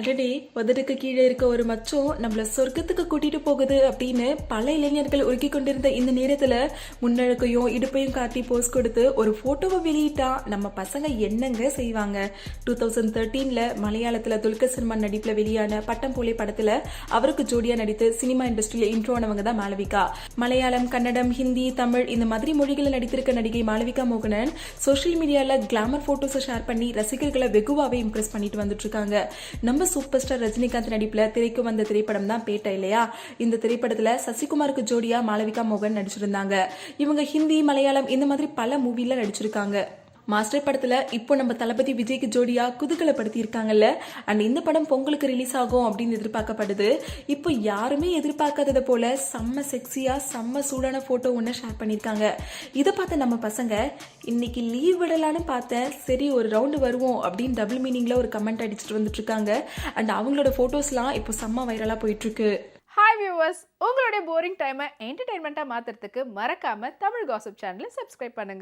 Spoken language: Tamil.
அடடே உதடுக்கு கீழே இருக்க ஒரு மச்சம் நம்மள சொர்க்கத்துக்கு கூட்டிட்டு போகுது அப்படின்னு பல இளைஞர்கள் உருக்கி கொண்டிருந்த இந்த நேரத்துல முன்னழுக்கையும் இடுப்பையும் காட்டி போஸ் கொடுத்து ஒரு போட்டோவை வெளியிட்டா நம்ம பசங்க என்னங்க செய்வாங்க? டூ தௌசண்ட் தேர்ட்டீன்ல மலையாளத்துல துல்கர் சல்மான் நடிப்புல வெளியான பட்டம் போலே படத்துல அவருக்கு ஜோடியா நடித்து சினிமா இண்டஸ்ட்ரியில இன்ட்ரோ ஆனவங்க தான் மாளவிகா. மலையாளம் கன்னடம் ஹிந்தி தமிழ் இந்த மாதிரி மொழிகளில் நடித்திருக்க நடிகை மாளவிகா மோகனன் சோஷியல் மீடியால கிளாமர் போட்டோஸை ஷேர் பண்ணி ரசிகர்களை வெகுவாவே இம்ப்ரெஸ் பண்ணிட்டு வந்துட்டு இருக்காங்க. நம்ம சூப்பர் ஸ்டார் ரஜினிகாந்த் நடிப்புல திரைக்கு வந்த திரைப்படம் தான் பேட்டை இல்லையா? இந்த திரைப்படத்துல சசிகுமாருக்கு ஜோடியா மாளவிகா மோகன் நடிச்சிருந்தாங்க. இவங்க ஹிந்தி மலையாளம் இந்த மாதிரி பல மூவில நடிச்சிருக்காங்க. மாஸ்டர் படத்துல இப்போ நம்ம தளபதி விஜய்க்கு ஜோடியா குதூகலப்படுத்தி இருக்காங்கல்ல அண்ட் இந்த படம் பொங்கலுக்கு ரிலீஸ் ஆகும் அப்படின்னு எதிர்பார்க்கப்படுது. இப்போ யாருமே எதிர்பார்க்காததை போல செம்ம செக்ஸியா செம்ம சூடான போட்டோ ஒன்று ஷேர் பண்ணியிருக்காங்க. இதை பார்த்த நம்ம பசங்க இன்னைக்கு லீவ் விடலான்னு பார்த்தேன் சரி ஒரு ரவுண்டு வருவோம் அப்படின்னு டபுள் மீனிங்ல ஒரு கமெண்ட் அடிச்சுட்டு வந்துட்டு இருக்காங்க அண்ட் அவங்களோட போட்டோஸ்லாம் இப்போ செம்ம வைரலா போயிட்டு இருக்கு ஹாய் வியூவர்ஸ் உங்களுடைய போரிங் டைமை என்டர்டைன்மெண்ட்டாக மாற்றுறதுக்கு மறக்காமல் தமிழ் காசப் சேனலை சப்ஸ்கிரைப் பண்ணுங்க.